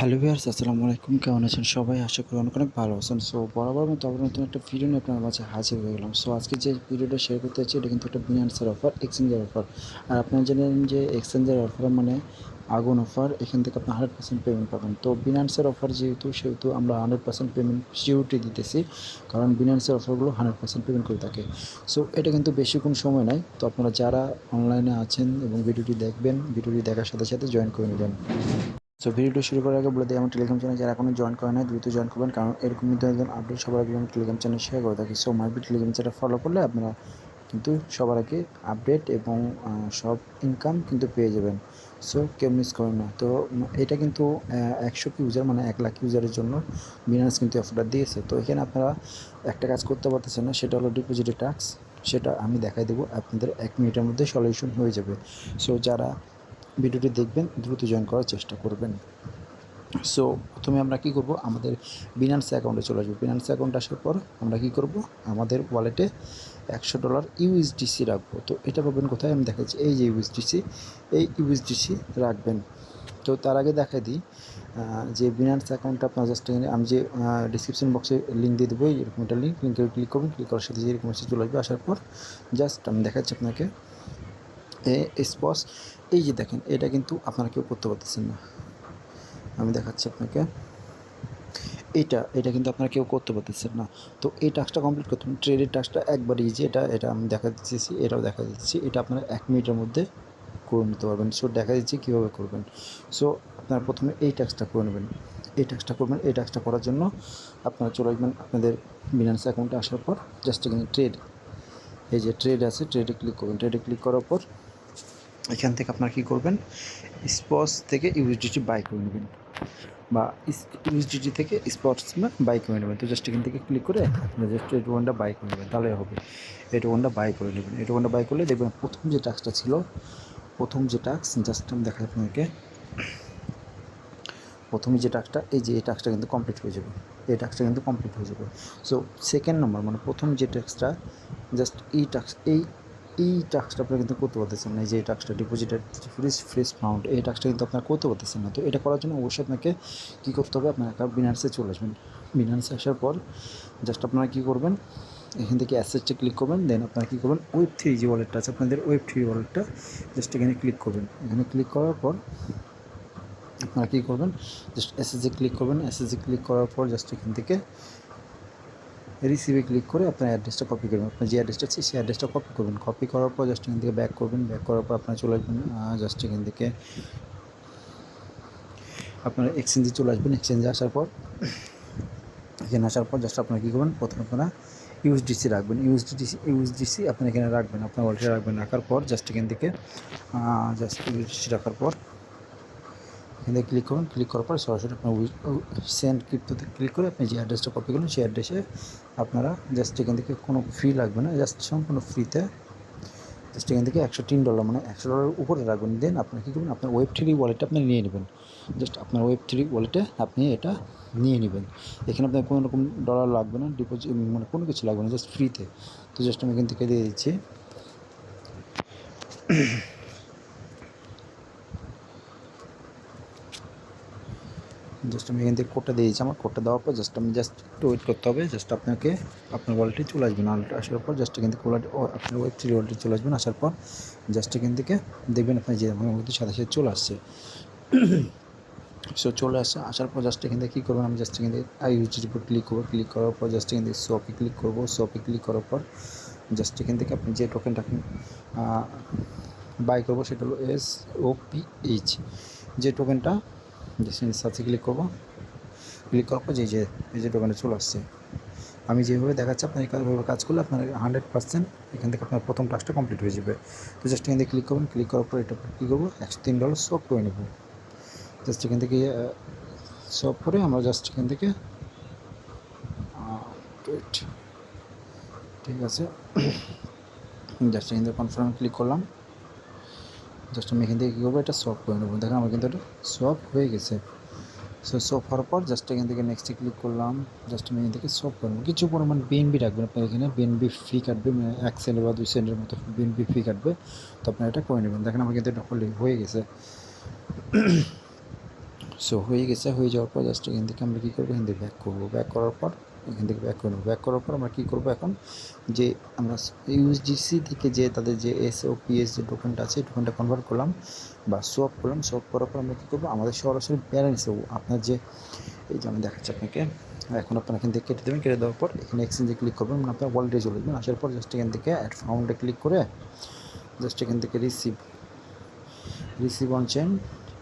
Hello viewers আসসালামু আলাইকুম। কেমন আছেন সবাই? আশা করি অনেক অনেক ভালো আছেন। সো বরাবর মতো আবার নতুন একটা ভিডিও নিয়ে আপনার মাঝে হাজির হয়ে গেলাম। সো আজকে যে ভিডিওটা শেয়ার করতে চাচ্ছি এটা কিন্তু একটা বিনান্সের অফার এক্সচেঞ্জের অফার আর আপনারা জানেন যে এক্সচেঞ্জের অফার মানে আগুন অফার এখান থেকে আপনি হান্ড্রেড পার্সেন্ট পেমেন্ট পাবেন। তো বিনান্সের অফার যেহেতু, সেহেতু আমরা হান্ড্রেড পার্সেন্ট পেমেন্ট সিউরিটি দিতেছি, কারণ বিনান্সের অফারগুলো হান্ড্রেড পার্সেন্ট পেমেন্ট করে থাকে। সো এটা কিন্তু বেশি কোনো সময় নাই। তো আপনারা যারা অনলাইনে আছেন এবং ভিডিওটি দেখবেন ভিডিওটি দেখার সাথে সাথে জয়েন করে নেবেন। সো ভিডিওটি শুরু করার আগে বলে দিই, আমার টেলিগ্রাম চ্যানেল যারা এখনও জয়েন করে নাই দ্রুত জয়েন করবেন। কারণ এরকম নতুন আপডেট সবার আগে আমি টেলিগ্রাম চ্যানেল শেয়ার করে থাকি। So maibi Telegram channel follow করলে আপনারা কিন্তু সবার আগে আপডেট এবং সব ইনকাম কিন্তু পেয়ে যাবেন। সো কেউ মিস করেন না। তো এটা কিন্তু একশো ইউজার মানে এক লাখ ইউজারের জন্য বিনান্স কিন্তু অফারটা দিয়েছে। তো, এখানে আপনারা একটা কাজ করতে পারতেছেন না, সেটা হলো ডিপোজিটের ট্যাক্স সেটা আমি দেখাই দেবো, আপনাদের এক মিনিটের মধ্যে সলিউশন হয়ে যাবে। সো যারা ভিডিওটি দেখবেন, দ্রুত জয়েন করার চেষ্টা করবেন। সো প্রথমে আমরা কি করব? আমাদের বিনান্স অ্যাকাউন্টে চলে আসব। বিনান্স অ্যাকাউন্ট আসার পর আমরা কি করব? আমাদের ওয়ালেটে একশো ডলার ইউএসডিসি রাখব। তো এটা পাবেন কোথায়? আমি দেখাচ্ছি। এই যে ইউএসডিসি এই ইউএসডিসি রাখবেন। তো তার আগে দেখাই দিই যে বিনান্স অ্যাকাউন্টটা আপনার জাস্ট এখানে, আমি যে ডিসক্রিপশন বক্সে লিঙ্ক দিয়ে দেবো এরকম একটা লিঙ্ক লিঙ্কে ক্লিক করবেন ক্লিক করার সাথে যে এরকম চলে আসবে। আসার পর জাস্ট আমি দেখাচ্ছি আপনাকে। স্পস এই যে দেখেন, এটা কিন্তু আপনারা কেউ করতে পারতেছেন না। আমি দেখাচ্ছি আপনাকে। এইটা এটা কিন্তু আপনারা কেউ করতে পারতেছেন না। তো এই টাস্কটা কমপ্লিট করতে ট্রেডের টাস্কটা একবার ইজি এটা এটা আমি দেখা দিচ্ছি এটাও দেখা দিচ্ছি এটা আপনারা এক মিনিটের মধ্যে করে নিতে পারবেন। সো দেখা দিচ্ছি কীভাবে করবেন। সো আপনারা প্রথমে এই টাস্কটা করে নেবেন। এই টাস্কটা করবেন, এই টাস্কটা করার জন্য আপনারা চলে আসবেন আপনাদের বিনান্স অ্যাকাউন্টে আসার পর জাস্ট এখানে ট্রেড এই যে ট্রেড আছে ট্রেডে ক্লিক করবেন। ট্রেডে ক্লিক করার পর এখান থেকে আপনারা কী করবেন? স্পটস থেকে ইউএসডিটি বাই করে নেবেন। বা ইউএসডিটি থেকে স্পটস বাই করে নেবেন। তো জাস্ট এখান থেকে ক্লিক করে জাস্ট এই টোকনটা বাই করে নেবেন। তাহলে হবে। এই টোকনটা বাই করে নেবেন। এই টোকনটা বাই করলে দেখবেন প্রথম যে টাস্কটা ছিল, প্রথম যে টাস্ক জাস্ট আমি দেখাই আপনাকে প্রথমে যে টাস্কটা এই যে এই টাস্কটা কিন্তু কমপ্লিট হয়ে যাবে। এই টাস্কটা কিন্তু কমপ্লিট হয়ে যাবে। সো সেকেন্ড নম্বর মানে প্রথম যে টাস্কটা জাস্ট এই টাস্ক এই এই টাস্কটা আপনারা কিন্তু করতে পারতেছেন না যে এই টাস্কটা ডিপোজিটের ফ্রিজ ফ্রিজ ফাউন্ড এই টাস্কটা কিন্তু আপনারা করতে পারতেছেন না। তো এটা করার জন্য অবশ্যই আপনাকে কী করতে হবে? আপনার একটা বিনান্সে চলে আসবেন। বিনান্সে আসার পর জাস্ট আপনারা কী করবেন? এখান থেকে অ্যাসেটে ক্লিক করবেন দেন আপনারা কী করবেন? ওয়েব থ্রি যে ওয়ালেটটা আছে, আপনাদের ওয়েব থ্রি ওয়ালেটটা জাস্ট এখানে ক্লিক করবেন। এখানে ক্লিক করার পর আপনারা কী করবেন? জাস্ট এসএসে ক্লিক করবেন। এসএসে ক্লিক করার পর জাস্ট এখান থেকে রিসিভে ক্লিক করে আপনার অ্যাড্রেসটা কপি করবেন। আপনার যে অ্যাড্রেসটা আছে, সেই অ্যাড্রেসটা কপি করবেন। কপি করার পর জাস্ট এখান থেকে ব্যাক করবেন। ব্যাক করার পর আপনার চলে আসবেন জাস্ট এখান থেকে আপনার এক্সচেঞ্জে চলে আসবেন। এক্সচেঞ্জে আসার পর, এখানে আসার পর জাস্ট আপনারা কী করবেন? প্রথমে আপনারা ইউএসডিসি রাখবেন। ইউএসডিসি ইউএসডিসি আপনি এখানে রাখবেন। আপনার ওয়ালেটে রাখবেন। রাখার পর জাস্ট এখান থেকে জাস্ট ইউএসডিসি রাখার পর এখানে ক্লিক করুন ক্লিক করার পর সরাসরি আপনার সেন্ড ক্রিপ্টোতে ক্লিক করে আপনি যে অ্যাড্রেসটা কপি করুন সেই অ্যাড্রেসে আপনারা জাস্ট এখান থেকে কোনো ফি লাগবে না জাস্ট সম্পূর্ণ ফ্রিতে জাস্ট এখান থেকে একশো তিন ডলার মানে একশো ডলারের উপরে রাখবেন। দেন আপনার কী করবেন, আপনার ওয়েব থ্রি ওয়ালেটটা আপনি নিয়ে নেবেন। জাস্ট আপনার ওয়েব থ্রি ওয়ালেটে আপনি এটা নিয়ে নেবেন। এখানে আপনার কোনো রকম ডলার লাগবে না ডিপোজিট মানে কোনো কিছু লাগবে না জাস্ট ফ্রিতে তো। জাস্ট আমি এখান থেকে দিয়ে দিচ্ছি। জাস্ট আমি এখান থেকে কোডটা দিয়েছি আমার কোডটা দেওয়ার পর জাস্ট আমি জাস্ট একটু ওয়েট করতে হবে। জাস্ট আপনাকে আপনার ওয়ালেটে চলে আসবেন আসার পর জাস্ট এখান থেকে ওয়ালেট আপনার ওয়েব থ্রি ওয়ালেটে চলে আসবেন আসার পর জাস্ট এখান থেকে দেখবেন আপনার যে আমার মধ্যে সাথে সাথে চলে আসছে। সো চলে আসছে। আসার পর জাস্ট এখান থেকে কী করবেন? আমি জাস্ট এখান থেকে ইউজির উপর ক্লিক করব। ক্লিক করার পর জাস্ট এখান থেকে শপে ক্লিক করব। শপে ক্লিক করার পর জাস্ট এখান থেকে আপনি যে টোকেনটা আপনি বাই করব সেটা হলো এস ও পি এইচ যে টোকেনটা সাথে ক্লিক করব। ক্লিক করার পর যে যে, এই যে টোকেনটা চলে আসছে। আমি যেভাবে দেখাচ্ছি, আপনার এইভাবে কাজ করলে আপনার হান্ড্রেড পার্সেন্ট এখান থেকে আপনার প্রথম টাস্কটা কমপ্লিট হয়ে যাবে। তো জাস্ট এখান থেকে ক্লিক করবেন ক্লিক করার পর এটা কী করব একশো তিন ডলার সব করে নেব। জাস্ট এখান থেকে সব করে আমরা জাস্ট এখান থেকে ঠিক আছে। জাস্ট এখান থেকে কনফার্ম ক্লিক করলাম। জাস্ট আমি এখান থেকে কী করব? এটা সলভ করে নেব। দেখেন আমার কিন্তু এটা সলভ হয়ে গেছে। সো সলভ হওয়ার পর জাস্ট এখান থেকে নেক্সটে ক্লিক করলাম। জাস্ট আমি এখান থেকে সলভ করব কিছু পরিমাণ বিএনবি রাখবেন আপনার এখানে। বিএনবি ফি কাটবে মানে এক সেন্ট বা দুই সেন্টের মতো বিএনবি ফি কাটবে। তো আপনার এটা করে নেবেন। দেখেন আমার কিন্তু এটা হয়ে গেছে। সো হয়ে গেছে। হয়ে যাওয়ার পর জাস্ট এখান থেকে আমরা কী করব? এখান থেকে ব্যাক করব। ব্যাক করার পর এখান থেকে ব্যাক করে ব্যাক করার পর আমরা কী করব এখন? যে আমরা ইউএসডিসি থেকে যে তাদের যে এস ও পিএস যে টোকেনটা আছে টোকেনটা কনভার্ট করলাম বা সোয়াপ করলাম সোয়াপ করার পর আমরা কী করব? আমাদের সরাসরি ব্যালেন্সে আপনার যে, এই যে আমি দেখাচ্ছি আপনাকে, এখন আপনার এখান থেকে কেটে দেবেন, কেটে দেওয়ার পর এখানে এক্সচেঞ্জে ক্লিক করবেন মানে আপনার ওয়ালেটে চলে যাবেন। আসার পর জাস্ট এখান থেকে অ্যাড ফাউন্ডে ক্লিক করে জাস্ট এখান থেকে receive receive on chain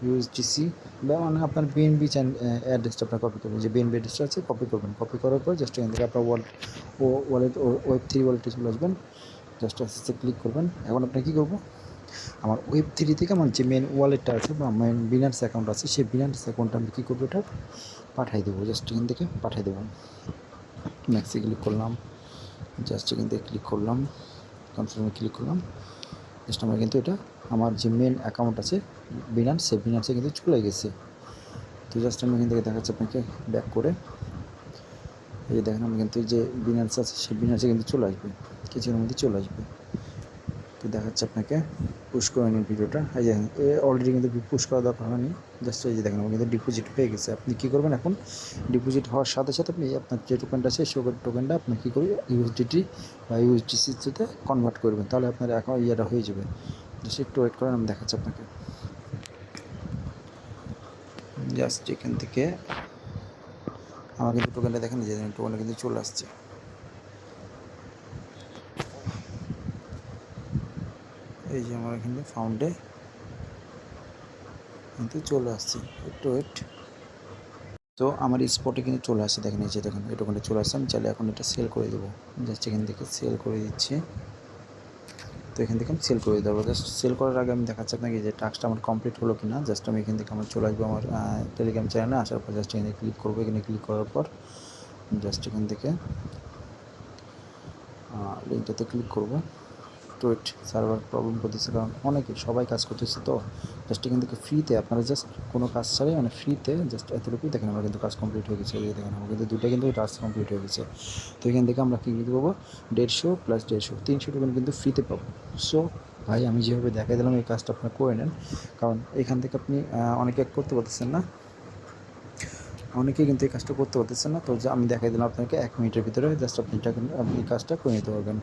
USDC বা মানে আপনার বিএনবি অ্যাড্রেসটা আপনার কপি করবেন। যে বিএনবি অ্যাড্রেসটা আছে কপি করবেন। কপি করার পর জাস্ট এখান থেকে আপনার ওয়ালেট ও ওয়ালেট ওয়েব থ্রি ওয়ালেটে চলে আসবেন। জাস্ট আস্তে ক্লিক করবেন। এখন আপনি কী করব? আমার ওয়েব থ্রি থেকে আমার যে মেন ওয়ালেটটা আছে, বা মেন বিনান্স অ্যাকাউন্ট আছে, সেই বিনান্স অ্যাকাউন্টটা আমি কী করব এটা? পাঠিয়ে দেবো। জাস্ট এখান থেকে পাঠিয়ে দেবো। ম্যাক্সে ক্লিক করলাম। জাস্ট এখান থেকে ক্লিক করলাম। কনফার্মে ক্লিক করলাম। জাস্ট আমার কিন্তু এটা, আমার যে মেন অ্যাকাউন্ট আছে বিনান্স সেই বিনান্সে কিন্তু চলে গেছে। তো জাস্ট আমি এখান থেকে দেখাচ্ছি আপনাকে ব্যাক করে। এই যে দেখেন আমি কিন্তু যে বিনান্স আছে, সেই বিনান্সে কিন্তু চলে আসবে। কিছুক্ষণের মধ্যে চলে আসবে। তো দেখাচ্ছে আপনাকে পুশ করে নিন ভিডিওটা। এই যে, এ অলরেডি কিন্তু পুশ করা দরকার হয়নি। জাস্ট এই যে দেখেন, আমার কিন্তু ডিপোজিট হয়ে গেছে। আপনি কী করবেন এখন? ডিপোজিট হওয়ার সাথে সাথে আপনি আপনার যে টোকেনটা আছে, সেই টোকেনটা আপনি কী করবেন ইউএসডিটি বা ইউএসডিসিতে কনভার্ট করবেন। তাহলে আপনার এখন ইয়েটা হয়ে যাবে। জাস্ট একটু ওয়েট করেন, আমি দেখাচ্ছি আপনাকে। জাস্ট এখান থেকে আমার কিন্তু টোকেনটা দেখেন, যে টোকেনটা কিন্তু চলে আসছে। এই যে আমার এখানে ফাউন্ডে কিন্তু চলে আসছে। একটু ওয়েট তো আমার স্পটে কিন্তু চলে আসছে, দেখেন এই যে দেখেন, এই টোকেনটা চলে আসছে, আমি চাইলে এখন এটা সেল করে দেবো। জাস্ট এখান থেকে সেল করে দিচ্ছি। তো এখান থেকে আমি সেল করে দেবো। জাস্ট সেল করার আগে আমি দেখাচ্ছি আপনাকে যে টাস্কটা আমার কমপ্লিট হলো কি না জাস্ট আমি এখান থেকে আমার চলে আসব আমার টেলিগ্রাম চ্যানেলে আসার পর জাস্ট এখানে ক্লিক করব। এখানে ক্লিক করার পর জাস্ট এখান থেকে লিঙ্কটাতে ক্লিক করব। টুইট সার্ভার প্রবলেম করতেছে, কারণ অনেকে সবাই কাজ করতেছে তো জাস্ট এখান থেকে ফ্রিতে আপনারা জাস্ট কোনো কাজ ছাড়াই মানে ফ্রিতে জাস্ট এতটুকুই দেখেন আমার কিন্তু কাজ কমপ্লিট হয়ে গেছে দেখেন আমার কিন্তু দুটো কিন্তু টাস্ক কমপ্লিট হয়ে গেছে। তো এখান থেকে আমরা কী কী পাবো দেড়শো প্লাস দেড়শো, তিনশো টোকেন কিন্তু ফ্রিতে পাবো। সো ভাই, আমি যেভাবে দেখাই দিলাম, এই কাজটা আপনার করে নেন। কারণ এখান থেকে আপনি অনেকে করতে পারতেছেন না। অনেকেই কিন্তু এই কাজটা করতে পারতেছেন না। তো আমি দেখাই দিলাম আপনাকে, এক মিনিটের ভিতরে জাস্ট আপনি কিন্তু আপনি কাজটা করে নিতে পারবেন।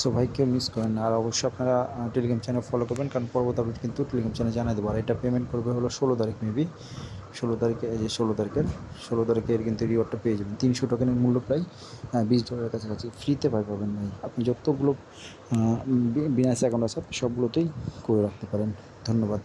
সো ভাই, কেউ মিস করেন আর অবশ্যই আপনারা টেলিগ্রাম চ্যানেল ফলো করবেন, কারণ পরবর্তী আপডেট কিন্তু টেলিগ্রাম চ্যানেল জানাই দেবো। আর এটা পেমেন্ট করবে হলো ষোলো তারিখ মেবি ষোলো তারিখে, এই যে ষোলো তারিখের ষোলো তারিখের কিন্তু রিওয়ার্ডটা পেয়ে যাবেন। তিনশো টোকেনের মূল্য প্রায় বিশ ডলারের কাছাকাছি। ফ্রিতে পাই পাবেন ভাই। আপনি যতগুলো বিনাস অ্যাকাউন্ট আছে সবগুলোতেই করে রাখতে পারেন। ধন্যবাদ।